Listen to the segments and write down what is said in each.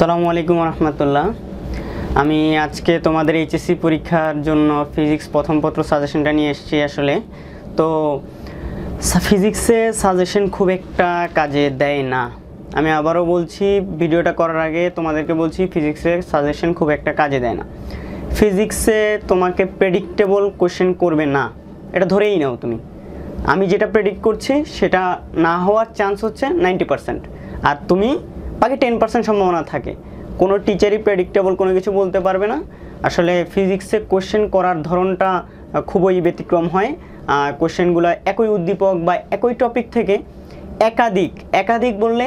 আসসালামু আলাইকুম রহমতুল্লাহ। আমি আজকে তোমাদের এইচএসসি পরীক্ষার জন্য ফিজিক্স প্রথম পত্র সাজেশনটা নিয়ে এসেছি আসলে। তো ফিজিক্সে সাজেশন খুব একটা কাজে দেয় না। আমি আবারও বলছি, ভিডিওটা করার আগে তোমাদেরকে বলছি ফিজিক্সে সাজেশন খুব একটা কাজে দেয় না। ফিজিক্সে তোমাকে প্রেডিক্টেবল কোশ্চেন করবে না। এটা ধরেই নাও তুমি। আমি যেটা প্রেডিক্ট করছি, সেটা না হওয়ার চান্স হচ্ছে নাইনটি আর তুমি বাকি টেন পার্সেন্ট সম্ভাবনা থাকে। কোনো টিচারই প্রেডিক্টেবল কোনো কিছু বলতে পারবে না। আসলে ফিজিক্সে কোশ্চেন করার ধরনটা খুবই ব্যতিক্রম হয়। কোশ্চেনগুলো একই উদ্দীপক বা একই টপিক থেকে একাধিক একাধিক বললে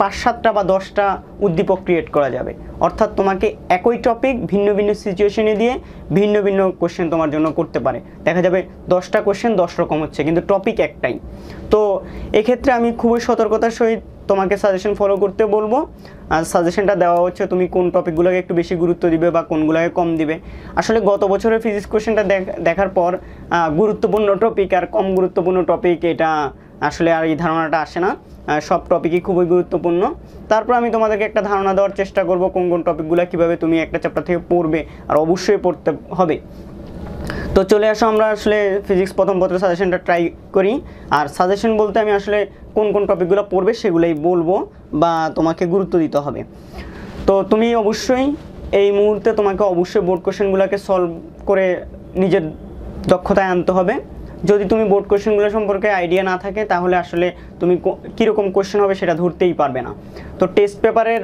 পাঁচ সাতটা বা দশটা উদ্দীপক ক্রিয়েট করা যাবে। অর্থাৎ তোমাকে একই টপিক ভিন্ন ভিন্ন সিচুয়েশনে দিয়ে ভিন্ন ভিন্ন কোশ্চেন তোমার জন্য করতে পারে। দেখা যাবে দশটা কোশ্চেন দশ রকম হচ্ছে, কিন্তু টপিক একটাই। তো এক্ষেত্রে আমি খুবই সতর্কতার সহিত তোমাকে সাজেশন ফলো করতে বলব। আর সাজেশনটা দেওয়া হচ্ছে তুমি কোন টপিকগুলোকে একটু বেশি গুরুত্ব দিবে বা কোনগুলোকে কম দিবে। আসলে গত বছরের ফিজিক্স কোশ্চেনটা দেখার পর গুরুত্বপূর্ণ টপিক আর কম গুরুত্বপূর্ণ টপিক এটা আসলে আর এই ধারণাটা আসে না। সব টপিকই খুবই গুরুত্বপূর্ণ। তারপর আমি তোমাদেরকে একটা ধারণা দেওয়ার চেষ্টা করব কোন কোন টপিকগুলো কীভাবে তুমি একটা চ্যাপ্টার থেকে পড়বে, আর অবশ্যই পড়তে হবে। তো চলে আসো, আমরা আসলে ফিজিক্স প্রথম পত্র সাজেশনটা ট্রাই করি। আর সাজেশন বলতে আমি আসলে কোন কোন টপিকগুলো পড়বে সেগুলোই বলব বা তোমাকে গুরুত্ব দিতে হবে। তো তুমি অবশ্যই এই মুহূর্তে তোমাকে অবশ্যই বোর্ড কোশ্চেনগুলোকে সলভ করে নিজের দক্ষতায় আনতে হবে। যদি তুমি বোর্ড কোশ্চেনগুলো সম্পর্কে আইডিয়া না থাকে, তাহলে আসলে তুমি কীরকম কোশ্চেন হবে সেটা ধরতেই পারবে না। তো টেস্ট পেপারের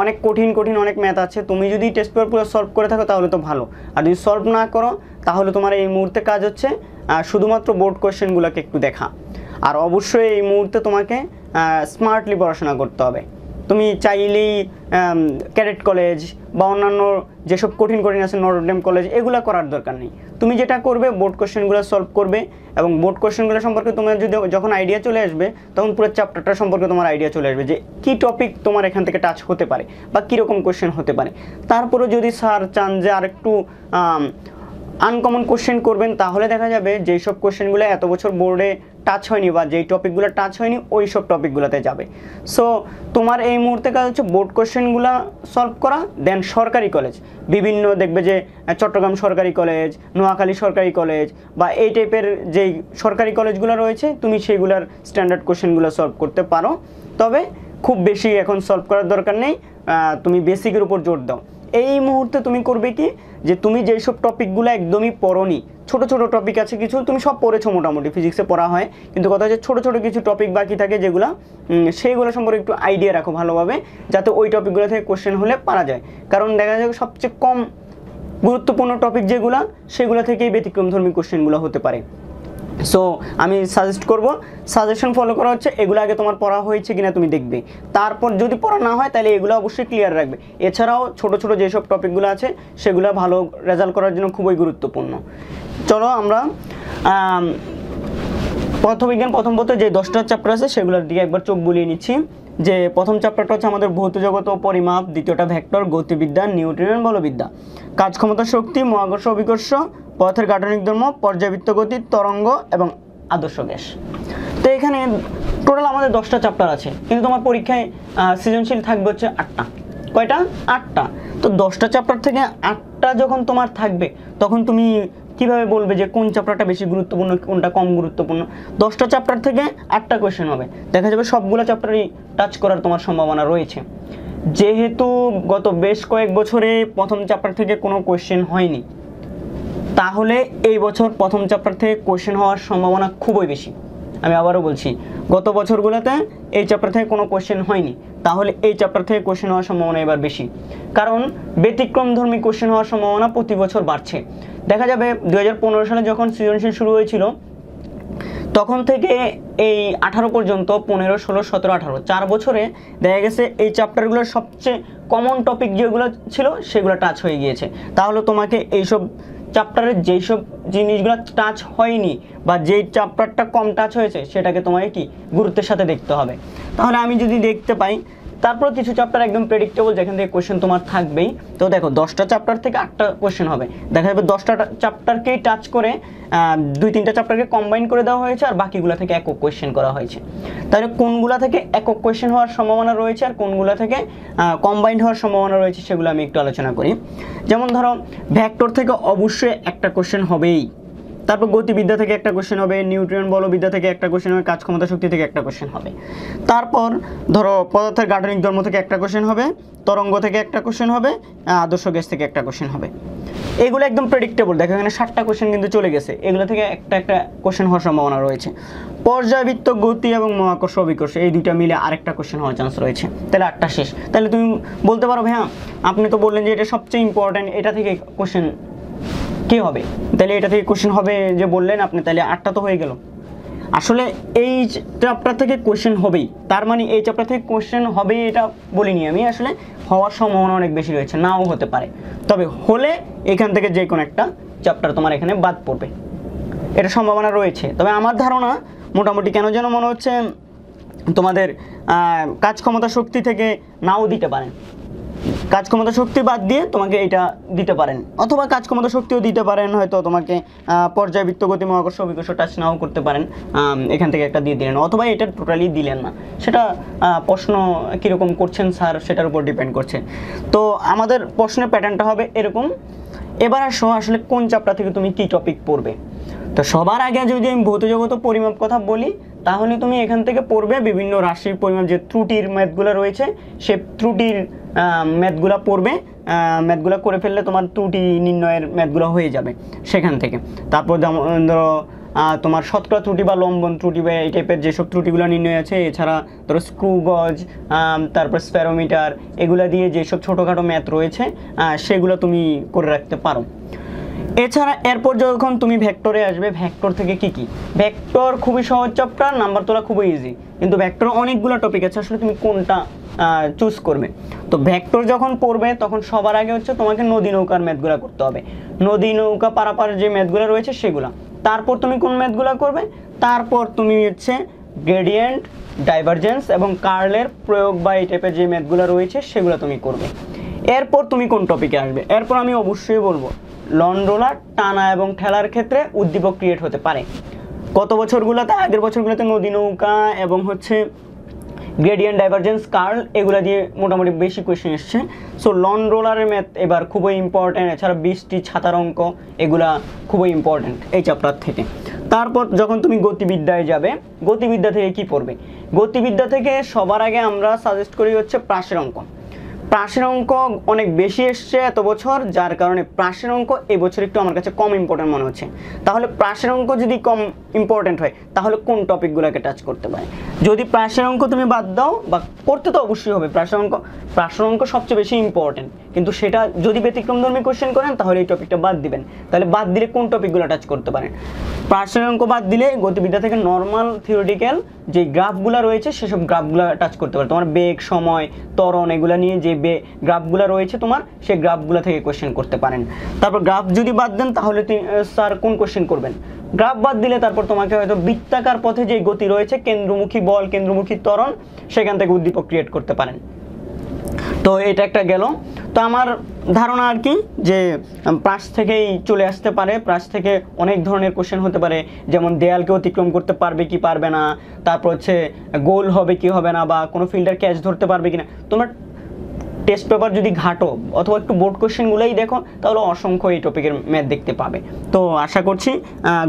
অনেক কঠিন কঠিন অনেক ম্যাথ আছে। তুমি যদি টেস্ট পেপার পুরো সলভ করে থাকো, তাহলে তো ভালো। আর যদি সলভ না করো, তাহলে তোমার এই মুহূর্তে কাজ হচ্ছে শুধুমাত্র বোর্ড কোশ্চেনগুলোকে একটু দেখা। আর অবশ্যই এই মুহূর্তে তোমাকে স্মার্টলি পড়াশোনা করতে হবে। তুমি চাইলেই ক্যাডেট কলেজ বা অন্যান্য যেসব কঠিন কঠিন আছে নটরডেম কলেজ, এগুলো করার দরকার নেই। তুমি যেটা করবে বোর্ড কোশ্চেনগুলো সলভ করবে এবং বোর্ড কোশ্চেনগুলো সম্পর্কে তোমার যদি যখন আইডিয়া চলে আসবে, তখন পুরো চ্যাপ্টারটা সম্পর্কে তোমার আইডিয়া চলে আসবে যে কী টপিক তোমার এখান থেকে টাচ হতে পারে বা কীরকম কোশ্চেন হতে পারে। তারপরে যদি স্যার চান যে আরেকটু আনকমন কোশ্চেন করবেন, তাহলে দেখা যাবে যেই সব কোশ্চেনগুলো এত বছর বোর্ডে টাচ হয়নি বা যেই টপিকগুলো টাচ হয়নি ওই সব টপিকগুলোতে যাবে। সো তোমার এই মুহূর্তে কাজ হচ্ছে বোর্ড কোশ্চেনগুলো সলভ করা দেন সরকারি কলেজ বিভিন্ন দেখবে যে চট্টগ্রাম সরকারি কলেজ নোয়াখালী সরকারি কলেজ বা এই টাইপের যেই সরকারি কলেজগুলো রয়েছে, তুমি সেইগুলোর স্ট্যান্ডার্ড কোশ্চেনগুলো সলভ করতে পারো। তবে খুব বেশি এখন সলভ করার দরকার নেই তুমি বেসিকের উপর জোর দাও। এই মুহূর্তে তুমি করবে কি? যে তুমি যেই সব টপিকগুলো একদমই পড়নি, ছোট ছোট টপিক আছে কিছু, তুমি সব পড়েছো মোটামুটি ফিজিক্সে পড়া হয়। কিন্তু কথা হচ্ছে ছোট ছোট কিছু টপিক বাকি থাকে যেগুলো সেইগুলো সম্পর্কে একটু আইডিয়া রাখো ভালোভাবে, যাতে ওই টপিকগুলো থেকে কোশ্চেন হলে পারা যায়। কারণ দেখা যায় সবচেয়ে কম গুরুত্বপূর্ণ টপিক যেগুলো, সেগুলো থেকেই ব্যতিক্রমধর্মী কোশ্চেনগুলো হতে পারে। সো আমি সাজেস্ট করব সাজেশন ফলো করা হচ্ছে, এগুলো আগে তোমার পড়া হয়েছে কিনা তুমি দেখবে। তারপর যদি পড়া না হয়, তাহলে এগুলো অবশ্যই ক্লিয়ার রাখবে। এছাড়াও ছোট ছোট যেসব টপিকগুলো আছে, সেগুলো ভালো রেজাল্ট করার জন্য খুবই গুরুত্বপূর্ণ। চলো আমরা পদার্থবিজ্ঞান প্রথম পত্রে যে দশটা চ্যাপ্টার আছে, সেগুলোর দিকে একবার চোখ বুলিয়ে নিচ্ছি। যে প্রথম চ্যাপ্টারটা হচ্ছে আমাদের ভৌত জগত ও পরিমাপ, দ্বিতীয়টা ভেক্টর গতিবিদ্যা নিউট্রিয়ন বলবিদ্যা। কাজ ক্ষমতা, শক্তি, মহাকর্ষ, অভিকর্ষ, পথের গাঠনিক ধর্ম পর্যাবৃত্ত গতি, তরঙ্গ এবং আদর্শ গ্যাস। তো এখানে টোটাল আমাদের দশটা চ্যাপ্টার আছে, কিন্তু তোমার পরীক্ষায় সৃজনশীল থাকবে হচ্ছে আটটা। কয়টা? আটটা। তো দশটা চ্যাপ্টার থেকে আটটা যখন তোমার থাকবে, তখন তুমি কীভাবে বলবে যে কোন চ্যাপ্টারটা বেশি গুরুত্বপূর্ণ, কোনটা কম গুরুত্বপূর্ণ? দশটা চ্যাপ্টার থেকে আটটা কোয়েশ্চেন হবে। দেখা যাবে সবগুলো চ্যাপ্টারই টাচ করার তোমার সম্ভাবনা রয়েছে। যেহেতু গত বেশ কয়েক বছরে প্রথম চ্যাপ্টার থেকে কোনো কোয়েশ্চেন হয়নি, তাহলে এই বছর প্রথম চ্যাপ্টার থেকে কোয়েশ্চেন হওয়ার সম্ভাবনা খুবই বেশি। আমি আবারও বলছি, গত বছরগুলোতে এই চ্যাপ্টার থেকে কোনো কোশ্চেন হয়নি। তাহলে এই চ্যাপ্টার থেকে কোশ্চেন হওয়ার সম্ভাবনা এবার বেশি। কারণ ব্যতিক্রমধর্মী কোশ্চেন হওয়ার সম্ভাবনা প্রতি বছর বাড়ছে। দেখা যাবে দু হাজার পনেরো সালে যখন সৃজনশীল শুরু হয়েছিল, তখন থেকে এই আঠারো পর্যন্ত পনেরো, ষোলো, সতেরো, আঠারো, চার বছরে দেখা গেছে এই চ্যাপ্টারগুলোর সবচেয়ে কমন টপিক যেগুলো ছিল, সেগুলো টাচ হয়ে গিয়েছে। তাহলে তোমাকে এইসব চ্যাপ্টারের যেই সব জিনিসগুলো টাচ হয়নি বা যেই চ্যাপ্টারটা কম টাচ হয়েছে, সেটাকে তোমাকে কি গুরুত্বের সাথে দেখতে হবে। তাহলে আমি যদি দেখতে পাই তারপর কিছু চ্যাপ্টার একদম প্রেডিক্টেবল যেখান থেকে কোশ্চেন তোমার থাকবেই। তো দেখো, দশটা চ্যাপ্টার থেকে আটটা কোয়েশ্চেন হবে। দেখা যাবে দশটা চ্যাপ্টারকেই টাচ করে দুই তিনটা চ্যাপ্টারকে কম্বাইন করে দেওয়া হয়েছে আর বাকিগুলো থেকে একক কোশ্চেন করা হয়েছে। তাহলে কোনগুলা থেকে একক কোয়েশ্চেন হওয়ার সম্ভাবনা রয়েছে আর কোনগুলা থেকে কম্বাইন্ড হওয়ার সম্ভাবনা রয়েছে সেগুলো আমি একটু আলোচনা করি। যেমন ধরো ভ্যাক্টর থেকে অবশ্যই একটা কোয়েশ্চেন হবেই। তারপর গতিবিদ্যা থেকে একটা কোশ্চেন হবে নিউট্রিয়ন বলবিদ্যা থেকে একটা কোশ্চেন হবে কাজ ক্ষমতা শক্তি থেকে একটা কোশ্চেন হবে। তারপর ধরো পদার্থের গাঠনিক ধর্ম থেকে একটা কোশ্চেন হবে, তরঙ্গ থেকে একটা কোশ্চেন হবে আদর্শ গ্যাস থেকে একটা কোশ্চেন হবে। এগুলো একদম প্রেডিক্টেবল দেখো এখানে ষাটটা কোশ্চেন কিন্তু চলে গেছে। এগুলো থেকে একটা একটা কোশ্চেন হওয়ার সম্ভাবনা রয়েছে। পর্যায়বৃত্ত গতি এবং মহাকর্ষ অভিকর্ষ, এই দুইটা মিলে আরেকটা কোশ্চেন হওয়ার চান্স রয়েছে। তাহলে আটটা শেষ। তাহলে তুমি বলতে পারো ভাইয়া, আপনি তো বললেন যে এটা সবচেয়ে ইম্পর্ট্যান্ট এটা থেকে কোশ্চেন কি হবে? তাহলে এটা থেকে কোশ্চেন হবে যে বললেন আপনি, তাহলে আটটা তো হয়ে গেল। আসলে এই চ্যাপ্টার থেকে কোশ্চেন হবেই। তার মানে এই চ্যাপ্টার থেকে কোশ্চেন হবেই এটা বলিনি আমি। আসলে হওয়ার সম্ভাবনা অনেক বেশি রয়েছে, নাও হতে পারে। তবে হলে এখান থেকে যে কোনো একটা চ্যাপ্টার তোমার এখানে বাদ পড়বে। এটা সম্ভাবনা রয়েছে। তবে আমার ধারণা মোটামুটি কেন যেন মনে হচ্ছে তোমাদের কাজ ক্ষমতা শক্তি থেকে নাও দিতে পারেন। কাজ ক্ষমতা শক্তি বাদ দিয়ে তোমাকে এটা দিতে পারেন। অথবা কাজ ক্ষমতা শক্তিও দিতে পারেন, হয়তো তোমাকে পর্যায়বৃত্ত গতি, মহাকর্ষ, অভিকর্ষ টাচ নাও করতে পারেন এখান থেকে একটা দিয়ে দিলেন। অথবা এটা টোটালি দিলেন না। সেটা প্রশ্ন কীরকম করছেন স্যার সেটার উপর ডিপেন্ড করছে। তো আমাদের প্রশ্নের প্যাটার্নটা হবে এরকম। এবার আসো আসলে কোন চাপটা থেকে তুমি কি টপিক পড়বে? তো সবার আগে যদি আমি ভৌত জগত পরিমাপ কথা বলি তাহলে তুমি এখান থেকে পড়বে বিভিন্ন রাশির পরিমাণ, যে ত্রুটির ম্যাথগুলো রয়েছে, সে ত্রুটির ম্যাথগুলো পড়বে ম্যাথগুলো করে ফেললে তোমার ত্রুটি নির্ণয়ের ম্যাথগুলো হয়ে যাবে সেখান থেকে। তারপর যেমন, ধরো তোমার শতকরা ত্রুটি বা লম্বন ত্রুটি বা এই টাইপের যেসব ত্রুটিগুলো নির্ণয় আছে, এছাড়া ধরো স্ক্রু গজ তারপর স্প্যারোমিটার এগুলো দিয়ে যেসব ছোটোখাটো ম্যাথ রয়েছে সেগুলো তুমি করে রাখতে পারো। এছাড়া এরপর যখন তুমি ভেক্টরে আসবে ভেক্টর থেকে কি কি? ভেক্টর খুবই সহজ চ্যাপ্টার নাম্বার তোলা খুবই ইজি কিন্তু ভেক্টর অনেকগুলো টপিক আছে, আসলে তুমি কোনটা চুজ করবে? তো ভেক্টর যখন পড়বে, তখন সবার আগে হচ্ছে তোমাকে নদী নৌকার ম্যাথগুলো করতে হবে। নদী নৌকা পারাপার যে ম্যাথগুলো রয়েছে, সেগুলো। তারপর তুমি কোন ম্যাথগুলো করবে? তারপর তুমি হচ্ছে গ্রেডিয়েন্ট ডাইভারজেন্স এবং কার্লের প্রয়োগ বা এই টাইপের যে ম্যাথগুলো রয়েছে, সেগুলো তুমি করবে। এরপর তুমি কোন টপিকে আসবে? এরপর আমি অবশ্যই বলব লন রোলার, টানা এবং ঠেলার ক্ষেত্রে উদ্দীপক ক্রিয়েট হতে পারে। গত বছরগুলোতে? আগের বছরগুলোতে নদী নৌকা এবং হচ্ছে গ্রেডিয়েন্ট ডাইভারজেন্স কার্ল এগুলো দিয়ে মোটামুটি বেশি কোয়েশ্চেন এসছে। সো লন রোলারের ম্যাথ এবার খুবই ইম্পর্ট্যান্ট এছাড়া বৃষ্টি, ছাতার অঙ্ক এগুলা খুবই ইম্পর্ট্যান্ট এই চ্যাপ্টার থেকে। তারপর যখন তুমি গতিবিদ্যায় যাবে, গতিবিদ্যা থেকে কি পড়বে? গতিবিদ্যা থেকে সবার আগে আমরা সাজেস্ট করি হচ্ছে প্রাসের অঙ্ক। প্রাসের অঙ্ক অনেক বেশি এসছে এত বছর, যার কারণে প্রাসের অঙ্ক এবছর একটু আমার কাছে কম ইম্পর্টেন্ট মনে হচ্ছে। তাহলে প্রাসের অঙ্ক যদি কম ইম্পর্টেন্ট হয়, তাহলে কোন টপিকগুলোকে টাচ করতে পারে? যদি প্রাসের অঙ্ক তুমি বাদ দাও, বা করতে তো অবশ্যই হবে প্রাসের অঙ্ক প্রাসের অঙ্ক সবচেয়ে বেশি ইম্পর্টেন্ট কিন্তু সেটা যদি ব্যতিক্রম ব্যতিক্রমধর্মী কোশ্চেন করেন, তাহলে এই টপিকটা বাদ দিবেন। তাহলে বাদ দিলে কোন টপিকগুলো টাচ করতে পারেন? প্রাসের অঙ্ক বাদ দিলে গতিবিদ্যা থেকে নর্মাল থিওরিটিক্যাল যে গ্রাফগুলো রয়েছে, সেসব গ্রাফগুলো টাচ করতে পারে। তোমার বেগ, সময়, ত্বরণ, এগুলো নিয়ে যে বে গ্রাফগুলো রয়েছে তোমার, সেই গ্রাফগুলো থেকে কোশ্চেন করতে পারেন। তারপর গ্রাফ যদি বাদ দেন, তাহলে স্যার, কোন কোয়েশ্চেন করবেন? গ্রাফ বাদ দিলে তারপর তোমাকে হয়তো বৃত্তাকার পথে যে গতি রয়েছে, কেন্দ্রমুখী বল, কেন্দ্রমুখী ত্বরণ, সেখান থেকে উদ্দীপক ক্রিয়েট করতে পারেন। তো এটা একটা গেল। তো আমার ধারণা আর কি যে প্রাস থেকেই চলে আসতে পারে। প্রাস থেকে অনেক ধরনের কোশ্চেন হতে পারে। যেমন দেয়ালকে অতিক্রম করতে পারবে কি পারবে না। তারপর হচ্ছে গোল হবে কি হবে না বা কোনো ফিল্ডার ক্যাচ ধরতে পারবে কি না তোমরা টেস্ট পেপার যদি ঘাটো অথবা একটু বোর্ড কোশ্চেনগুলোই দেখো, তাহলে অসংখ্য এই টপিকের ম্যাথ দেখতে পাবে। তো আশা করছি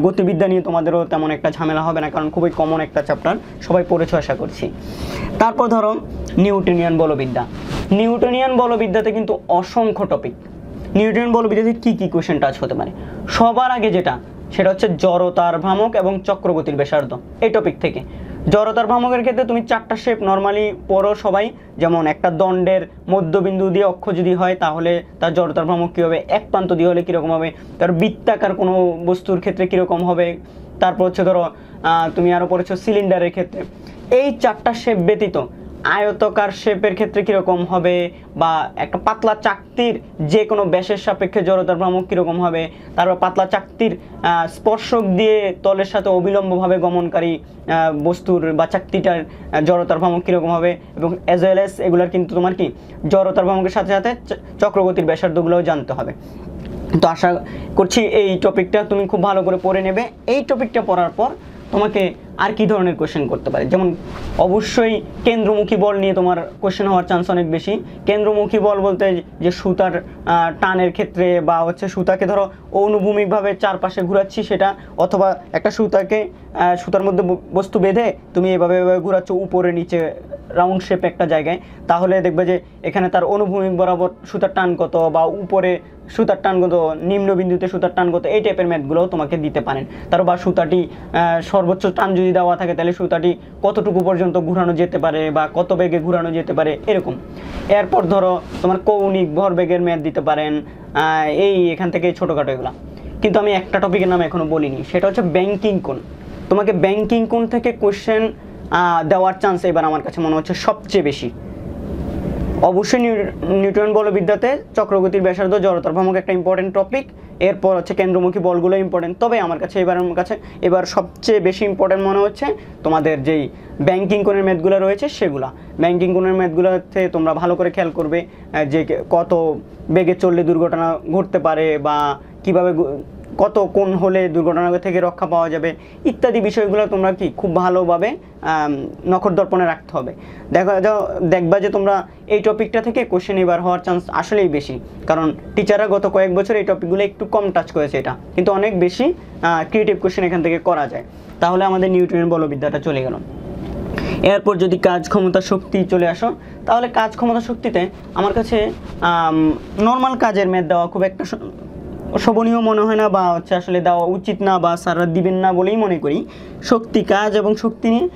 গতিবিদ্যা নিয়ে তোমাদেরও তেমন একটা ঝামেলা হবে না, কারণ খুবই কমন একটা চ্যাপ্টার সবাই পড়েছো আশা করছি। তারপর ধরো নিউটনিয়ান বলবিদ্যা। নিউটনিয়ান বলবিদ্যাতে কিন্তু অসংখ্য টপিক নিউটনিয়ান বলবিদ্যাতে কী কী কোশ্চেন টাচ হতে পারে? সবার আগে যেটা, সেটা হচ্ছে জড়তার ভ্রামক এবং চক্রগতির ব্যাসার্ধ। এই টপিক থেকে। জড়তার ভ্রামকের ক্ষেত্রে তুমি চারটা শেপ নর্মালি পড়ো সবাই। যেমন একটা দণ্ডের মধ্যবিন্দু দিয়ে অক্ষ যদি হয়, তাহলে তার জড়তার ভ্রামক কী হবে? এক প্রান্ত দিয়ে হলে কীরকম হবে? তার বৃত্তাকার কোনো বস্তুর ক্ষেত্রে কীরকম হবে? তারপর হচ্ছে ধরো তুমি আরও পড়েছো সিলিন্ডারের ক্ষেত্রে। এই চারটা শেপ ব্যতীত আয়তকার শেপের ক্ষেত্রে কীরকম হবে বা একটা পাতলা চাকতির যে কোনো ব্যাসের সাপেক্ষে জড়তার ভ্রামক কীরকম হবে তারপর পাতলা চাকতির স্পর্শক দিয়ে তলের সাথে অবিলম্বভাবে গমনকারী বস্তুর বা চাকতিটার জড়তার ভ্রামক কীরকম হবে এবং অ্যাজ ওয়েল এস এগুলোর কিন্তু তোমার কি জড়তার ভ্রামকের সাথে সাথে চক্রগতির ব্যাসার্ধগুলোও জানতে হবে। তো আশা করছি এই টপিকটা তুমি খুব ভালো করে পড়ে নেবে। এই টপিকটা পড়ার পর তোমাকে আর কি ধরনের কোশ্চেন করতে পারে? যেমন অবশ্যই কেন্দ্রমুখী বল নিয়ে তোমার কোশ্চেন হওয়ার চান্স অনেক বেশি। কেন্দ্রমুখী বল বলতে যে সুতার টানের ক্ষেত্রে বা হচ্ছে সুতাকে ধরো অনুভূমিকভাবে চারপাশে ঘোরাচ্ছি সেটা, অথবা একটা সুতাকে সুতার মধ্যে বস্তু বেঁধে তুমি এভাবে এভাবে ঘোরাচ্ছ উপরে, নিচে রাউন্ড শেপ একটা জায়গায়, তাহলে দেখবে যে এখানে তার অনুভূমিক বরাবর সুতার টান কত বা উপরে সুতার টান কত নিম্ন বিন্দুতে সুতার টান কত এই টাইপের ম্যাথগুলোও তোমাকে দিতে পারেন। তার বা সুতাটি সর্বোচ্চ টান যদি দেওয়া থাকে, তাহলে সুতাটি কতটুকু পর্যন্ত ঘোরানো যেতে পারে বা কত বেগে ঘোরানো যেতে পারে, এরকম। এরপর ধরো, তোমার কৌণিক ভরবেগের ম্যাথ দিতে পারেন এই এখান থেকে ছোটোখাটো এগুলো। কিন্তু আমি একটা টপিকের নাম এখনও বলিনি, সেটা হচ্ছে ব্যাংকিং কোণ। তোমাকে ব্যাংকিং কোণ থেকে কোশ্চেন দেওয়ার চান্স এবার আমার কাছে মনে হচ্ছে সবচেয়ে বেশি। অবশ্যই নিউ- নিউটন বলবিদ্যাতে চক্রগতির ব্যাসার্ধ, জড়তার ভ্রামক একটা ইম্পর্টেন্ট টপিক এরপর হচ্ছে কেন্দ্রমুখী বলগুলো ইম্পর্টেন্ট তবে আমার কাছে এবার আমার কাছে এবার সবচেয়ে বেশি ইম্পর্টেন্ট মনে হচ্ছে তোমাদের যেই ব্যাংকিং কোণের ম্যাথগুলো রয়েছে সেগুলা। ব্যাংকিং কোণের ম্যাথগুলোতে তোমরা ভালো করে খেয়াল করবে যে কত বেগে চললে দুর্ঘটনা ঘটতে পারে বা কীভাবে কত কোন হলে দুর্ঘটনা থেকে রক্ষা পাওয়া যাবে ইত্যাদি বিষয়গুলো তোমরা কি খুব ভালোভাবে আম, নখরদর্পণে রাখতে হবে। দেখা যাও দেখবা যে তোমরা এই টপিকটা থেকে কোশ্চেন এবার হওয়ার চান্স আসলেই বেশি। কারণ টিচাররা গত কয়েক বছর এই টপিকগুলো একটু কম টাচ করেছে এটা। কিন্তু অনেক বেশি ক্রিয়েটিভ কোশ্চেন এখান থেকে করা যায়। তাহলে আমাদের নিউটনের বলবিদ্যাটা চলে গেল। এরপর যদি কাজ ক্ষমতা শক্তি চলে আসো তাহলে কাজ ক্ষমতা শক্তিতে আমার কাছে নর্মাল কাজের ম্যাথ দেওয়া খুব একটা শোভনীয় মনে হয় না বা হচ্ছে আসলে দেওয়া উচিত না বা স্যাররা দিবেন না বলেই মনে করি। শক্তি কাজ এবং শক্তি নিয়ে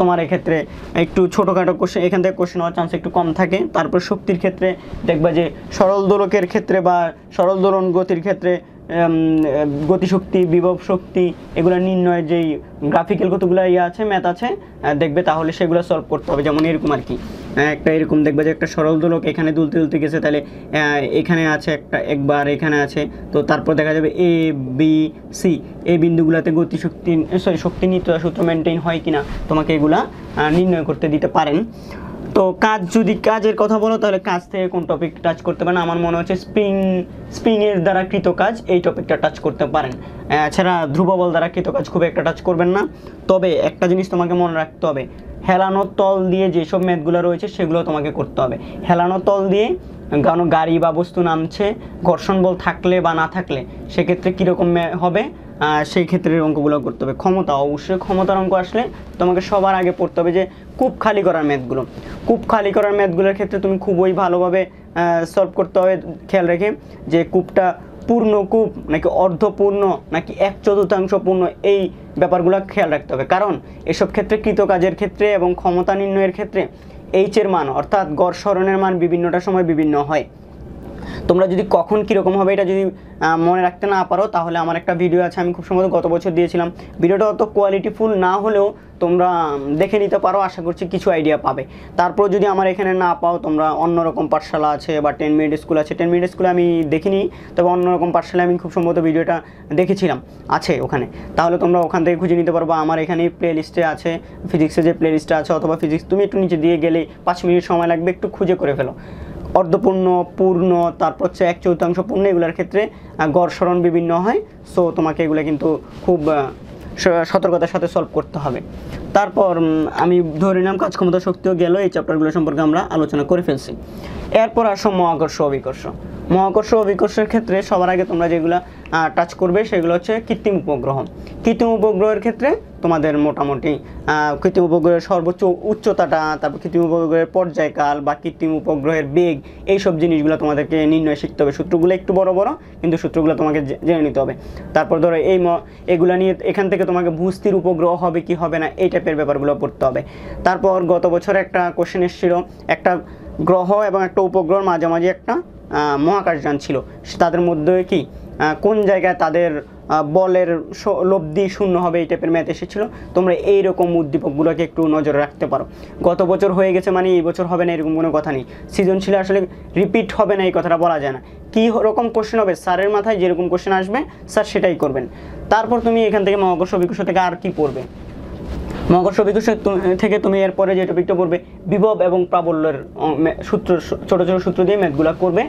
তোমার এক্ষেত্রে একটু ছোটোখাটো কোশ্চেন এখান থেকে কোশ্চেন হওয়ার চান্স একটু কম থাকে। তারপর শক্তির ক্ষেত্রে দেখবা যে সরল দোলকের ক্ষেত্রে বা সরল দোলন গতির ক্ষেত্রে গতিশক্তি, বিভব শক্তি, এগুলো নির্ণয়ের যেই গ্রাফিক্যাল কতগুলো ইয়ে আছে ম্যাথ আছে দেখবে তাহলে সেগুলো সলভ করতে হবে। যেমন এরকম আর কি। একটা এরকম দেখবে যে একটা সরল দোলক এখানে দুলতে দুলতে গেছে, তাহলে এখানে আছে একটা একবার, এখানে আছে। তো তারপর দেখা যাবে এ বি সি এই বিন্দুগুলোতে গতিশক্তি সরি শক্তি নিত্যতা সূত্র মেনটেন হয় কিনা, তোমাকে এগুলা নির্ণয় করতে দিতে পারেন। তো কাজ যদি কাজের কথা বলো, তাহলে কাজ থেকে কোন টপিক টাচ করতে পারেন? আমার মনে হচ্ছে স্প্রিং স্প্রিংয়ের দ্বারা কৃত কাজ এই টপিকটা টাচ করতে পারেন। এছাড়া ধ্রুব বল দ্বারা কৃত কাজ খুব একটা টাচ করবেন না। তবে একটা জিনিস তোমাকে মনে রাখতে হবে, হেলানো তল দিয়ে যেসব ম্যাথগুলো রয়েছে, সেগুলো তোমাকে করতে হবে। হেলানো তল দিয়ে কারণ গাড়ি বা বস্তু নামছে, ঘর্ষণ বল থাকলে বা না থাকলে, সেক্ষেত্রে কীরকম হবে? সেই ক্ষেত্রে অঙ্কগুলো করতে হবে। ক্ষমতা, অবশ্যই ক্ষমতার অঙ্ক আসলে তোমাকে সবার আগে পড়তে হবে যে কূপ খালি করার ম্যাথগুলো কূপ খালি করার ম্যাথগুলোর ক্ষেত্রে তুমি খুবই ভালোভাবে সলভ করতে হবে, খেয়াল রেখে যে কূপটা পূর্ণ কূপ নাকি অর্ধপূর্ণ নাকি এক চতুর্থাংশ পূর্ণ, এই ব্যাপারগুলো খেয়াল রাখতে হবে। কারণ এসব ক্ষেত্রে কৃতকাজের ক্ষেত্রে এবং ক্ষমতা নির্ণয়ের ক্ষেত্রে এইচের মান অর্থাৎ গড় সরণের মান বিভিন্নটা সময় বিভিন্ন হয়। তোমরা যদি কখন কীরকম হবে এটা যদি মনে রাখতে না পারো, তাহলে আমার একটা ভিডিও আছে, আমি খুব সম্ভবত গত বছর দিয়েছিলাম। ভিডিওটা অত কোয়ালিটিফুল না হলেও তোমরা দেখে নিতে পারো, আশা করছি কিছু আইডিয়া পাবে। তারপর যদি আমার এখানে না পাও, তোমরা অন্যরকম পাঠশালা আছে বা টেন মিনিট স্কুল আছে টেন মিনিট স্কুলে আমি দেখিনি, তবে অন্যরকম পাঠশালায় আমি খুব সম্ভবত ভিডিওটা দেখেছিলাম, আছে ওখানে। তাহলে তোমরা ওখান থেকে খুঁজে নিতে পারো বা আমার এখানে প্লে লিস্টে আছে ফিজিক্সের যে প্লে লিস্টে আছে, অথবা ফিজিক্স তুমি একটু নিচে দিয়ে গেলে পাঁচ মিনিট সময় লাগবে, একটু খুঁজে করে ফেলো। অর্ধপূর্ণ, পূর্ণ, তারপর হচ্ছে এক চতুর্থাংশ পূর্ণ, এগুলোর ক্ষেত্রে গড় সরণ বিভিন্ন হয়। সো তোমাকে এগুলো কিন্তু খুব সতর্কতার সাথে সলভ করতে হবে। তারপর আমি ধরে নিলাম কাজ ক্ষমতা শক্তিও গেল, এই চ্যাপ্টারগুলো সম্পর্কে আমরা আলোচনা করে ফেলছি। এরপর আসো মহাকর্ষ, অবিকর্ষ। মহাকর্ষ অবিকর্ষের ক্ষেত্রে সবার আগে তোমরা যেগুলো টাচ করবে সেগুলো হচ্ছে কৃত্রিম উপগ্রহ। কৃত্রিম উপগ্রহের ক্ষেত্রে তোমাদের মোটামুটি কৃত্রিম উপগ্রহের সর্বোচ্চ উচ্চতাটা, তারপর কৃত্রিম উপগ্রহের পর্যায়কাল বা কৃত্রিম উপগ্রহের বেগ, এইসব জিনিসগুলো তোমাদেরকে নির্ণয় শিখতে হবে। সূত্রগুলো একটু বড় বড়, কিন্তু সূত্রগুলো তোমাকে জেনে নিতে হবে। তারপর ধরো এই এগুলা নিয়ে এখান থেকে তোমাকে ভূস্থির উপগ্রহ হবে কি হবে না, এই টাইপের ব্যাপারগুলো পড়তে হবে। তারপর গত বছর একটা কোশ্চেন এসেছিল, একটা গ্রহ এবং একটা উপগ্রহের মাঝামাঝি একটা মহাকাশযান ছিল। তাদের মধ্যে কি কোন জায়গায় তাদের বলের লব্ধি শূন্য হবে এই টাইপের ম্যাথ এসেছিল? তোমরা এইরকম উদ্দীপকগুলোকে একটু নজরে রাখতে পারো। গত বছর হয়ে গেছে মানে এই বছর হবে না এরকম কোনো কথা নেই। সৃজনশীল আসলে রিপিট হবে না এই কথাটা বলা যায় না। কী রকম কোশ্চেন হবে? স্যারের মাথায় যেরকম কোশ্চেন আসবে, স্যার সেটাই করবেন। তারপর তুমি এখান থেকে মহাকর্ষ বিকর্ষ থেকে আর কি পড়বে? মহাকর্ষ বিকর্ষ থেকে তুমি এরপরে যে টপিকটা পড়বে, বিভব এবং প্রাবল্যের সূত্র ছোটো ছোটো সূত্র দিয়ে ম্যাথগুলো করবে।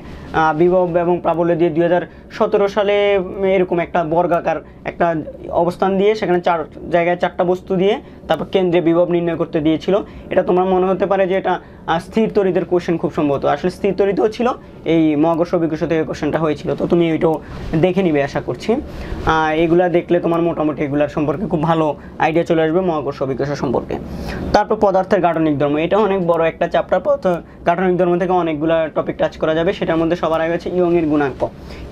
বিভব এবং প্রাবল্য দিয়ে দুই হাজার সতেরো সালে, এরকম একটা বর্গাকার একটা অবস্থান দিয়ে, সেখানে চার, জায়গায় চারটা বস্তু দিয়ে তারপর কেন্দ্রে বিভব নির্ণয় করতে দিয়েছিল। এটা তোমার মনে হতে পারে যে এটা স্থির তরিতের কোশ্চেন খুব সম্ভবত। আসলে স্থির তরিতেও ছিল, এই মহাকর্ষ বিকর্ষ থেকে কোশ্চেনটা হয়েছিল। তো তুমি ওইটাও দেখে নিবে আশা করছি। এগুলা দেখলে তোমার মোটামুটি এগুলার সম্পর্কে খুব ভালো আইডিয়া চলে আসবে মহাকর্ষ বিকর্ষ সম্পর্কে। তারপর পদার্থের গাঠনিক ধর্ম। এটা অনেক বড় একটা চ্যাপ্টার গাঠনিক ধর্ম থেকে অনেকগুলো টপিক টাচ করা যাবে। সেটার মধ্যে সবার আগে হচ্ছে ইয়ং এর গুণাঙ্ক।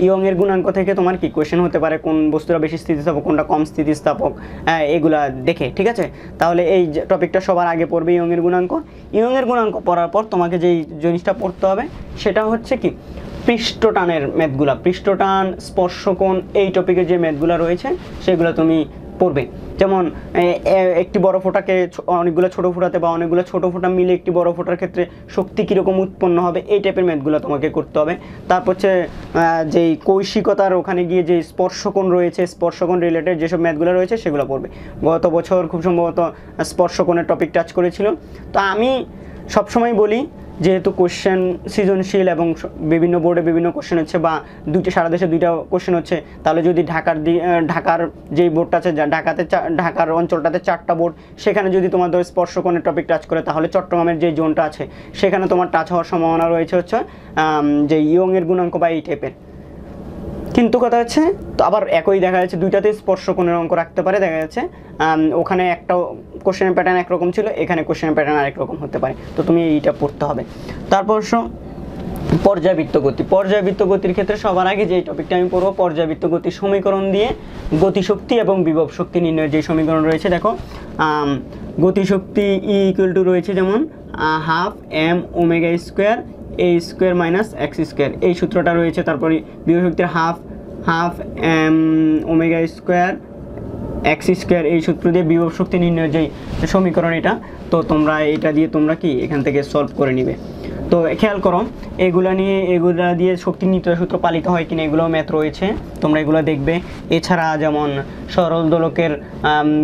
ইয়ং এর গুণাঙ্ক থেকে তোমার কি কোশ্চেন হতে পারে? কোন বস্তুটা বেশি স্থিতিস্থাপক, কোনটা কম স্থিতিস্থাপক? হ্যাঁ এগুলা দেখে, ঠিক আছে? তাহলে এই টপিকটা সবার আগে পড়বে ইয়ংয়ের গুণাঙ্ক। ইয়ংয়ের গুণাঙ্ক পড়ার পর তোমাকে যেই জিনিসটা পড়তে হবে, সেটা হচ্ছে কি? পৃষ্ঠটানের ম্যাথগুলা পৃষ্ঠটান, স্পর্শকোণ, এই টপিকের যে ম্যাথগুলো রয়েছে, সেগুলো তুমি পড়বে। যেমন একটি বড় ফোঁটাকে অনেকগুলো ছোট ফোঁটাতে বা অনেকগুলো ছোট ফোঁটা মিলে একটি বড় ফোঁটার ক্ষেত্রে শক্তি কীরকম উৎপন্ন হবে, এই টাইপের ম্যাথগুলো তোমাকে করতে হবে। তারপর হচ্ছে যেই কৈশিকতার ওখানে গিয়ে যে স্পর্শকোণ রয়েছে, স্পর্শকোণ রিলেটেড যেসব ম্যাথগুলো রয়েছে, সেগুলো পড়বে। গত বছর খুব সম্ভবত স্পর্শকোণের টপিক টাচ করেছিল। তো আমি সবসময় বলি যেহেতু কোশ্চেন সৃজনশীল এবং বিভিন্ন বোর্ডে বিভিন্ন কোশ্চেন হচ্ছে বা দুইটা, সারা দেশে দুইটা কোশ্চেন হচ্ছে, তাহলে যদি ঢাকার ঢাকার যেই বোর্ডটা আছে ঢাকাতে ঢাকার অঞ্চলটাতে চারটা বোর্ড সেখানে যদি তোমার ধর স্পর্শকোণের টপিক টাচ করে, তাহলে চট্টগ্রামের যে জোনটা আছে, সেখানে তোমার টাচ হওয়ার সম্ভাবনা রয়েছে হচ্ছে যে ইয়ংয়ের গুণাঙ্ক বা এই টাইপের কিন্তু কথা হচ্ছে, তো আবার একই দেখা যাচ্ছে, দুইটাতে স্পর্শকোণের অঙ্ক রাখতে পারে, দেখা যাচ্ছে ওখানে একটা কোশ্চেনের প্যাটার্ন একরকম ছিল, এখানে কোশ্চেনের প্যাটার্ন আরেক রকম হতে পারে। তো তুমি এইটা পড়তে হবে। তারপর পর্যাবৃত্ত গতি। পর্যাবৃত্ত গতির ক্ষেত্রে সবার আগে যে টপিকটা আমি পড়ব পর্যাবৃত্ত গতির সমীকরণ দিয়ে গতিশক্তি এবং বিভব শক্তি নির্ণয়ের যে সমীকরণ রয়েছে, দেখো গতিশক্তি ই ইকুয়াল টু রয়েছে যেমন half M omega square A square minus X square এই সূত্রটা রয়েছে, তারপরে বিভব শক্তির half half omega square X square এই সূত্র দিয়ে বিভব শক্তি নির্ণয়ের যেই সমীকরণ এটা, তো তোমরা এটা দিয়ে তোমরা কি এখান থেকে সলভ করে নিবে। তো খেয়াল করো, এগুলো নিয়ে, এগুলো দিয়ে শক্তি নিত্য সূত্র পালিত হয় কিনা, এগুলো ম্যাথ রয়েছে। তোমরা এগুলো দেখবে। এছাড়া যেমন সরল দোলকের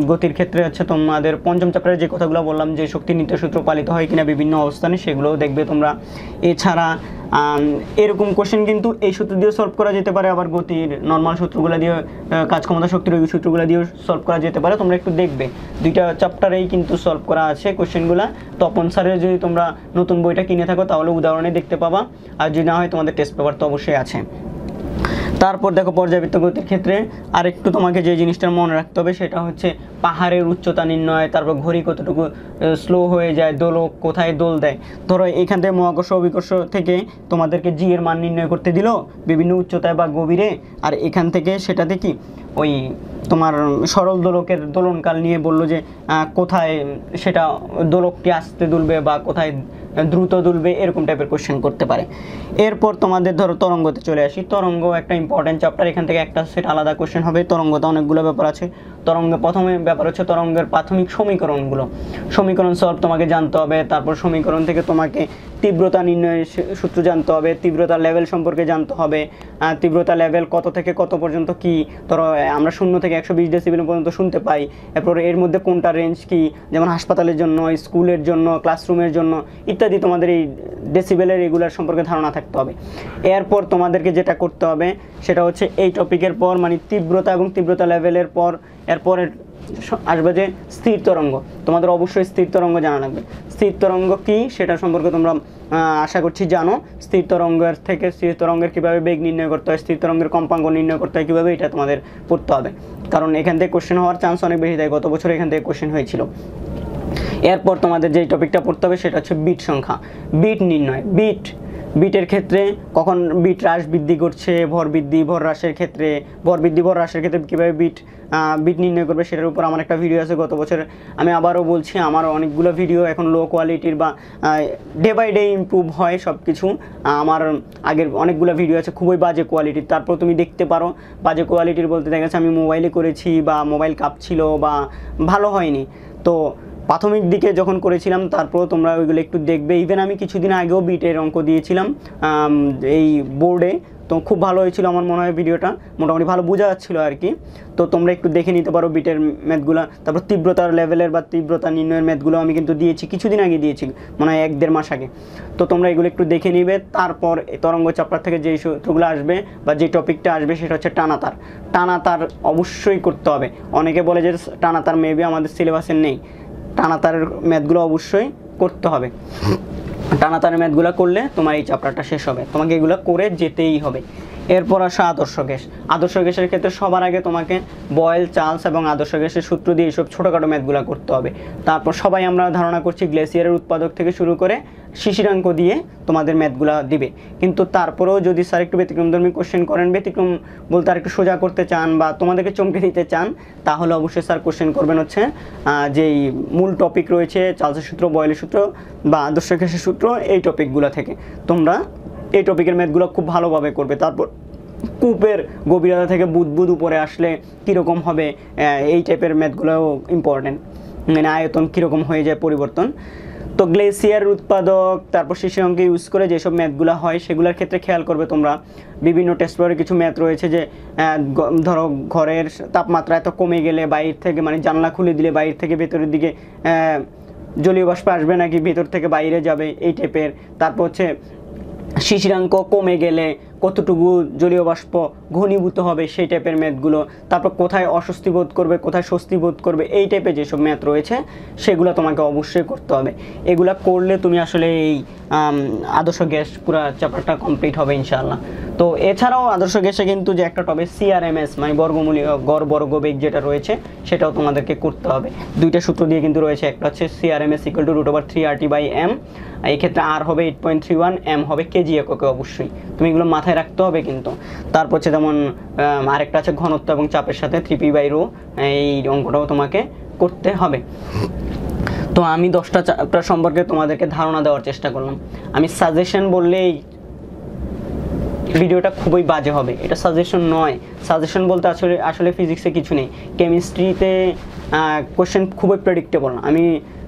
গতির ক্ষেত্রে হচ্ছে তোমাদের পঞ্চম চ্যাপ্টারে যে কথাগুলো বললাম যে শক্তি নিত্য সূত্র পালিত হয় কিনা বিভিন্ন অবস্থানে, সেগুলোও দেখবে তোমরা। এছাড়া এরকম কোশ্চেন কিন্তু এই সূত্র দিয়ে সলভ করা যেতে পারে, আবার গতির নর্মাল সূত্রগুলো দিয়ে কাজ ক্ষমতা শক্তির ওই সূত্রগুলো দিয়েও সলভ করা যেতে পারে, তোমরা একটু দেখবে। দুইটা চ্যাপ্টারেই কিন্তু সলভ করা আছে কোশ্চেনগুলো তপন স্যারের যদি তোমরা নতুন বইটা কিনে থাকো, তাহলে উদাহরণে দেখতে পাবা। আর যদি না হয়, তোমাদের টেস্ট পেপার তো অবশ্যই আছে। তারপর দেখো পর্যাবৃত্ত গতির ক্ষেত্রে আরেকটু তোমাকে যে জিনিসটা মনে রাখতে হবে সেটা হচ্ছে পাহাড়ের উচ্চতা নির্ণয়, তারপর ঘড়ি কতটুকু স্লো হয়ে যায় দোলক কোথায় দোল দেয়। ধরো এখান থেকে মহাকর্ষ, অভিকর্ষ থেকে তোমাদেরকে জি এর মান নির্ণয় করতে দিল বিভিন্ন উচ্চতায় বা গভীরে, আর এখান থেকে সেটাতে কি? ওই তোমার সরল দোলকের দোলনকাল নিয়ে বলল যে কোথায় সেটা দোলকটি আসতে দুলবে বা কোথায় দ্রুত দুলবে এরকম টাইপের কোশ্চেন করতে পারে। এরপর তোমাদের ধরো তরঙ্গতে চলে আসি। তরঙ্গ একটা ইম্পর্টেন্ট চ্যাপ্টার এখান থেকে একটা সেট আলাদা কোশ্চেন হবে। তরঙ্গতে অনেকগুলো ব্যাপার আছে। তরঙ্গে, প্রথমে ব্যাপার হচ্ছে তরঙ্গের প্রাথমিক সমীকরণগুলো। সমীকরণ সলভ তোমাকে জানতে হবে, তারপর সমীকরণ থেকে তোমাকে তীব্রতা নির্ণয়ের সূত্র জানতে হবে তীব্রতা লেভেল সম্পর্কে জানতে হবে তীব্রতা লেভেল কত থেকে কত পর্যন্ত কি? ধরো, আমরা শূন্য থেকে একশো বিশ ডেসিবেল পর্যন্ত শুনতে পাই। এরপর এর মধ্যে কোনটা রেঞ্জ কি? যেমন হাসপাতালের জন্য, স্কুলের জন্য ক্লাসরুমের জন্য, ইত্যাদি তোমাদের এই ডেসিবেলের এগুলার সম্পর্কে ধারণা থাকতে হবে। এরপর তোমাদেরকে যেটা করতে হবে, সেটা হচ্ছে এই টপিকের পর মানে তীব্রতা এবং তীব্রতা লেভেলের পর, এরপরের আসবে যে স্থির তরঙ্গ। তোমাদের অবশ্যই স্থির তরঙ্গ জানা লাগবে। স্থির তরঙ্গ কি সেটা সম্পর্কে তোমরা আশা করছি জানো। স্থির তরঙ্গের থেকে স্থির তরঙ্গের কীভাবে বেগ নির্ণয় করতে হয়, স্থির তরঙ্গের কম্পাঙ্ক নির্ণয় করতে হয়, কীভাবে এটা তোমাদের পড়তে হবে। কারণ এখান থেকে কোশ্চেন হওয়ার চান্স অনেক বেশি দেয় গত বছর এখান থেকে কোশ্চেন হয়েছিল। এরপর তোমাদের যেই টপিকটা পড়তে হবে সেটা হচ্ছে বিট সংখ্যা। বিট নির্ণয়। বিট বিটের ক্ষেত্রে কখন বিট হ্রাস বৃদ্ধি করছে, ভর বৃদ্ধি, ভর হ্রাসের ক্ষেত্রে, ভর বৃদ্ধি, ভর হ্রাসের ক্ষেত্রে কীভাবে বিট বিট নির্ণয় করবে সেটার উপর আমার একটা ভিডিও আছে। গত বছর আমি আবারও বলছি, আমার অনেকগুলো ভিডিও এখন লো কোয়ালিটির বা ডে বাই ডে ইমপ্রুভ হয় সব কিছু আমার আগের অনেকগুলো ভিডিও আছে, খুবই বাজে কোয়ালিটির তারপর তুমি দেখতে পারো, বাজে কোয়ালিটির বলতে দেখা গেছে আমি মোবাইলে করেছি বা মোবাইল কাঁপছিল বা ভালো হয়নি। তো প্রাথমিক দিকে যখন করেছিলাম, তারপরও তোমরা ওইগুলো একটু দেখবে। ইভেন আমি কিছুদিন আগেও বিটের অঙ্ক দিয়েছিলাম এই বোর্ডে। তো খুব ভালো হয়েছিল আমার মনে হয় ভিডিওটা। মোটামুটি ভালো বোঝা যাচ্ছিল আর কি। তো তোমরা একটু দেখে নিতে পারো বিটের ম্যাথগুলো তারপর তীব্রতার লেভেলের বা তীব্রতা নির্ণয়ের ম্যাথগুলো আমি কিন্তু দিয়েছি, কিছুদিন আগে দিয়েছি, মনে হয় এক দেড় মাস আগে। তো তোমরা এগুলো একটু দেখে নিবে। তারপর তরঙ্গ চাপড়া থেকে যেই সূত্রগুলো আসবে বা যে টপিকটা আসবে, সেটা হচ্ছে টানাতার। টানাতার অবশ্যই করতে হবে। অনেকে বলে যে টানাতার মেবি আমাদের সিলেবাসের নেই। টানাতারের ম্যাথগুলো অবশ্যই করতে হবে। টানাতারের ম্যাথগুলো করলে তোমার এই চ্যাপ্টারটা শেষ হবে। তোমাকে এগুলো করে যেতেই হবে। এরপর আসো আদর্শ গ্যাস। আদর্শ গ্যাসের ক্ষেত্রে সবার আগে তোমাকে বয়েল চার্লস এবং আদর্শ গ্যাসের সূত্র দিয়ে এইসব ছোটোখাটো ম্যাথগুলো করতে হবে। তারপর সবাই আমরা ধারণা করছি গ্লেসিয়ারের উৎপাদক থেকে শুরু করে শিশিরাঙ্ক দিয়ে তোমাদের ম্যাথগুলো দিবে। কিন্তু তারপরেও যদি স্যার একটু ব্যতিক্রমধর্মী কোশ্চেন করেন, ব্যতিক্রম বলতে আর একটু সোজা করতে চান বা তোমাদেরকে চমকে দিতে চান, তাহলে অবশ্যই স্যার কোশ্চেন করবেন হচ্ছে যেই মূল টপিক রয়েছে চার্লসের সূত্র বয়েলের সূত্র বা আদর্শ গ্যাসের সূত্র, এই টপিকগুলো থেকে। তোমরা এই টপিকের ম্যাথগুলো খুব ভালোভাবে করবে। তারপর কূপের গভীরতা থেকে বুদবুদ উপরে আসলে কীরকম হবে এই টাইপের ম্যাথগুলোও ইম্পর্টেন্ট মানে আয়তন কীরকম হয়ে যায় পরিবর্তন। তো গ্লেসিয়ার উৎপাদক, তারপর শিশু অঙ্কে ইউজ করে যেসব ম্যাথগুলো হয়, সেগুলোর ক্ষেত্রে খেয়াল করবে তোমরা। বিভিন্ন টেস্ট পেপারে কিছু ম্যাথ রয়েছে যে ধরো ঘরের তাপমাত্রা এত কমে গেলে বাইর থেকে মানে জানলা খুলে দিলে বাইরে থেকে ভেতরের দিকে জলীয় বাষ্প আসবে নাকি ভেতর থেকে বাইরে যাবে, এই টাইপের তারপর হচ্ছে শিশিরাঙ্ক কমে গেলে কতটুকু জলীয় বাষ্প ঘনীভূত হবে সেই টাইপের ম্যাথগুলো, তারপর কোথায় অস্বস্তি বোধ করবে, কোথায় স্বস্তি বোধ করবে, এই টাইপের যেসব ম্যাথ রয়েছে, সেগুলো তোমাকে অবশ্যই করতে হবে। এগুলা করলে তুমি আসলে এই আদর্শ গ্যাস পুরো চ্যাপ্টারটা কমপ্লিট হবে ইনশাআল্লাহ। তো এছাড়াও আদর্শ গ্যাসে কিন্তু যে একটা টবে সিআরএমএস মানে বর্গমূলীয় গড় বর্গবেগ যেটা রয়েছে, সেটাও তোমাদেরকে করতে হবে। দুইটা সূত্র দিয়ে কিন্তু রয়েছে, একটা হচ্ছে C R M S equal to root over three R T by M এই ক্ষেত্রে আর হবে eight point three one M হবে কেজি এককে অবশ্যই। তুমি এগুলো মাথায় রাখতে হবে কিন্তু। তারপর হচ্ছে যেমন আরেকটা আছে ঘনত্ব এবং চাপের সাথে থ্রি পি বাই রো, এই অঙ্কটাও তোমাকে করতে হবে। তো আমি দশটা চ্যাপ্টার সম্পর্কে তোমাদেরকে ধারণা দেওয়ার চেষ্টা করলাম। আমি সাজেশন বললেই ভিডিওটা খুবই বাজে হবে। এটা সাজেশন নয়। সাজেশন বলতে আসলে আসলে ফিজিক্সে কিছু নেই। কেমিস্ট্রিতে কোশ্চেন খুবই প্রেডিক্টেবল আমি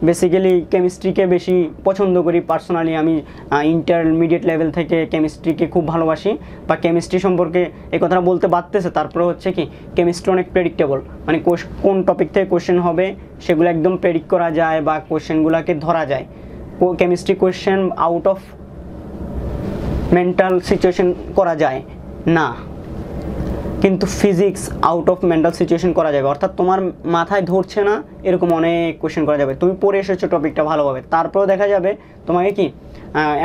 বেসিক্যালি কেমিস্ট্রিকে বেশি পছন্দ করি। পার্সোনালি আমি ইন্টারমিডিয়েট লেভেল থেকে কেমিস্ট্রিকে খুব ভালোবাসি। বা কেমিস্ট্রি সম্পর্কে এই কথাটা বলতে বাড়তেছে তারপরে হচ্ছে কি কেমিস্ট্রি অনেক প্রেডিক্টেবল মানে কোন টপিক থেকে কোশ্চেন হবে, সেগুলো একদম প্রেডিক্ট করা যায় বা কোশ্চেনগুলোকে ধরা যায়। Chemistry question out of mental situation করা যায়। না। কিন্তু physics out of mental situation করা যাবে। অর্থাৎ তোমার মাথায় ধরছে না, এরকম অনেক কোয়েশ্চেন করা যাবে। তুমি পড়ে এসেছ টপিকটা ভালোভাবে। তারপরেও দেখা যাবে তোমাকে কি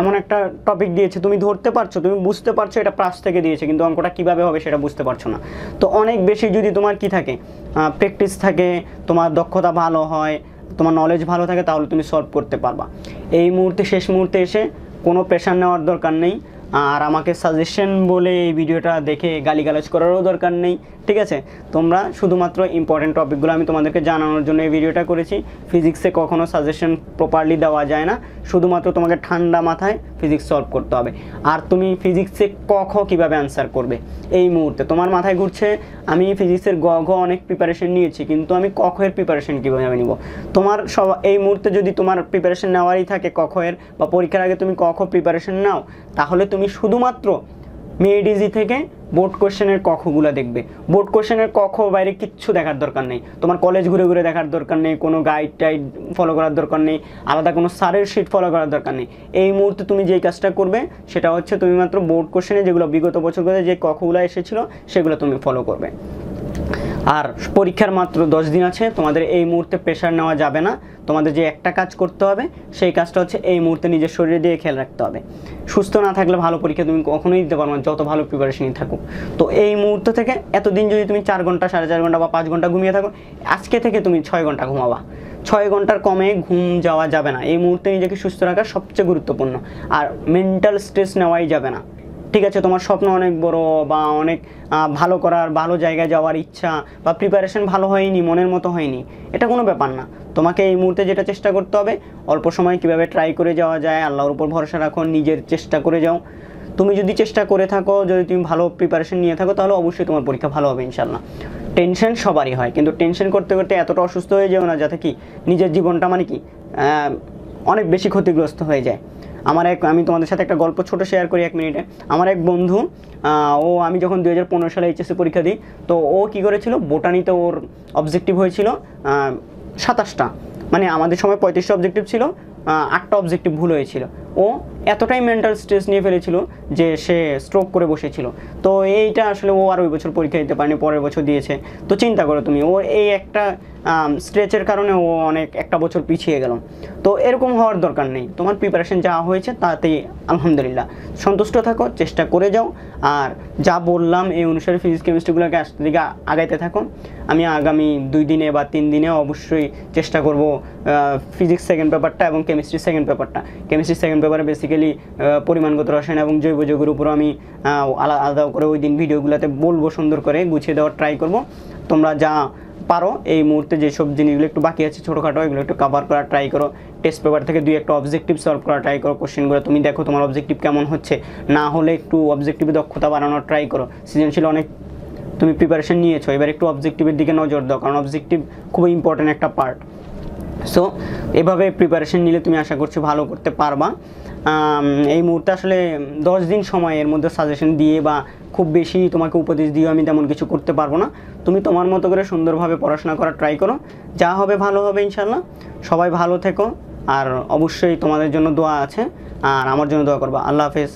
এমন একটা টপিক দিয়েছে, তুমি ধরতে পারছ, তুমি বুঝতে পারছ এটা প্রাস থেকে দিয়েছে, কিন্তু অঙ্কটা কীভাবে হবে সেটা বুঝতে পারছ না। তো অনেক বেশি যদি তোমার কি থাকে প্র্যাকটিস থাকে, তোমার দক্ষতা ভালো হয়, তোমার নলেজ ভালো থাকে, তাহলে তুমি সলভ করতে পারবা। এই মুহূর্তে, শেষ মুহূর্তে এসে কোনো প্রেশার নেওয়ার দরকার নেই। আর আমাকে সাজেশন বলে এই ভিডিওটা দেখে গালিগালাজ করারও দরকার নেই, ঠিক আছে? তোমরা শুধুমাত্র ইম্পর্টেন্ট টপিকগুলো আমি তোমাদেরকে জানানোর জন্য এই ভিডিওটা করেছি। ফিজিক্সে কখনো সাজেশন প্রপারলি দেওয়া যায় না। শুধুমাত্র তোমাকে ঠান্ডা মাথায় ফিজিক্স সলভ করতে হবে। আর তুমি ফিজিক্সে ক, খ কীভাবে অ্যান্সার করবে? এই মুহূর্তে তোমার মাথায় ঘুরছে, আমি ফিজিক্সের গ, ঘ অনেক প্রিপারেশন নিয়েছি, কিন্তু আমি ক এর প্রিপারেশন কীভাবে নিব? তোমার সব, এই মুহূর্তে যদি তোমার প্রিপারেশন নেওয়ারই থাকে ক এর, বা পরীক্ষার আগে তুমি ক, খ প্রিপারেশন নাও, তাহলে তুমি শুধুমাত্র মেডিজি থেকে বোর্ড কোশ্চেনের কখগুলো দেখবে। বোর্ড কোশ্চেনের কখ বাইরে কিচ্ছু দেখার দরকার নেই। তোমার কলেজ ঘুরে ঘুরে দেখার দরকার নেই, কোনো গাইড টাইড ফলো করার দরকার নেই, আলাদা কোনো সারের শিট ফলো করার দরকার নেই। এই মুহূর্তে তুমি যেই কাজটা করবে, সেটা হচ্ছে তুমি মাত্র বোর্ড কোশ্চেনে যেগুলো বিগত বছরগুলো যে কখগুলো এসেছিল, সেগুলো তুমি ফলো করবে। আর পরীক্ষার মাত্র দশ দিন আছে, তোমাদের এই মুহূর্তে প্রেশার নেওয়া যাবে না। তোমাদের যে একটা কাজ করতে হবে, সেই কাজটা হচ্ছে এই মুহূর্তে নিজের শরীরে দিয়ে খেয়াল রাখতে হবে। সুস্থ না থাকলে ভালো পরীক্ষা তুমি কখনোই দিতে পারবে না, যত ভালো প্রিপারেশনই থাকুক। তো এই মুহূর্ত থেকে এতদিন যদি তুমি চার ঘণ্টা, সাড়ে চার ঘণ্টা বা পাঁচ ঘণ্টা ঘুমিয়ে থাকো, আজকে থেকে তুমি ছয় ঘণ্টা ঘুমাবা। ছয় ঘণ্টার কমে ঘুম যাওয়া যাবে না। এই মুহূর্তে নিজেকে সুস্থ রাখা সবচেয়ে গুরুত্বপূর্ণ। আর মেন্টাল স্ট্রেস নেওয়াই যাবে না। ঠিক আছে, তোমার স্বপ্ন অনেক বড় বা অনেক ভালো করার, ভালো জায়গায় যাওয়ার ইচ্ছা বা প্রিপারেশন ভালো হয়নি, মনের মতো হয়নি, এটা কোনো ব্যাপার না। তোমাকে এই মুহূর্তে যেটা চেষ্টা করতে হবে, অল্প সময় কীভাবে ট্রাই করে যাওয়া যায়, আল্লাহর উপর ভরসা রাখো, নিজের চেষ্টা করে যাও। তুমি যদি চেষ্টা করে থাকো, যদি তুমি ভালো প্রিপারেশন নিয়ে থাকো, তাহলে অবশ্যই তোমার পরীক্ষা ভালো হবে ইনশাল্লাহ টেনশন সবারই হয়, কিন্তু টেনশন করতে করতে এতটা অসুস্থ হয়ে যাও না, যাতে কি নিজের জীবনটা মানে কি অনেক বেশি ক্ষতিগ্রস্ত হয়ে যায়। আমার এক, আমি তোমাদের সাথে একটা গল্প ছোট শেয়ার করি এক মিনিটে। আমার এক বন্ধু ও আমি যখন দু হাজার পনেরো সালে এইচএসসি পরীক্ষা দিই, তো ও কি করেছিল? বোটানিতে ওর অবজেক্টিভ হয়েছিল সাতাশটা। মানে আমাদের সময় পঁয়ত্রিশটা অবজেক্টিভ ছিল আটটা অবজেক্টিভ ভুল হয়েছিল। ও এতটাই মেন্টাল স্ট্রেস নিয়ে ফেলেছিল যে সে স্ট্রোক করে বসেছিল। তো এইটা আসলে ও আর ওই বছর পরীক্ষা দিতে পারেনি, পরের বছর দিয়েছে। তো চিন্তা করো তুমি ও এই একটা স্ট্রেচের কারণে ও অনেক একটা বছর পিছিয়ে গেল। তো এরকম হওয়ার দরকার নেই। তোমার প্রিপারেশন যা হয়েছে তাতেই আলহামদুলিল্লাহ। সন্তুষ্ট থাকো, চেষ্টা করে যাও। আর যা বললাম এই অনুসারে ফিজিক্স কেমিস্ট্রিগুলোকে আসতে দিকে আগাইতে থাকো। আমি আগামী দুই দিনে বা তিন দিনে অবশ্যই চেষ্টা করব ফিজিক্স সেকেন্ড পেপারটা এবং কেমিস্ট্রি সেকেন্ড পেপারটা কেমিস্ট্রি সেকেন্ড পেপারে বেসিক্যালি পরিমাণগত রসায়ন এবং জৈব যৌগের উপর আমি আহ, আলা- আলাদা করে ওই দিন ভিডিওগুলোতে বলব সুন্দর করে গুছিয়ে দেওয়ার ট্রাই করব। তোমরা যা পারো এই মুহূর্তে যেসব জিনিসগুলো একটু বাকি আছে ছোটোখাটো এগুলো একটু কভার করার ট্রাই করো। টেস্ট পেপার থেকে দুই একটা অবজেক্টিভ সলভ করার ট্রাই করো কোশ্চেনগুলো তুমি দেখো তোমার অবজেক্টিভ কেমন হচ্ছে। না হলে একটু অবজেক্টিভে দক্ষতা বাড়ানোর ট্রাই করো। সৃজনশীল অনেক তুমি প্রিপারেশন নিয়েছো। এবার একটু অবজেক্টিভের দিকে নজর দাও কারণ অবজেক্টিভ খুবই ইম্পর্ট্যান্ট একটা পার্ট সো এভাবে প্রিপারেশন নিলে তুমি আশা করছি ভালো করতে পারবা। এই মুহূর্তে আসলে দশ দিন সময় এর মধ্যে সাজেশন দিয়ে বা খুব বেশি তোমাকে উপদেশ দিয়ে আমি তেমন কিছু করতে পারব না। তুমি তোমার মতো করে সুন্দরভাবে পড়াশোনা করার ট্রাই করো। যা হবে ভালো হবে ইনশাল্লাহ সবাই ভালো থেকো। আর অবশ্যই তোমাদের জন্য দোয়া আছে। আর আমার জন্য দোয়া করবা। আল্লাহ হাফেজ।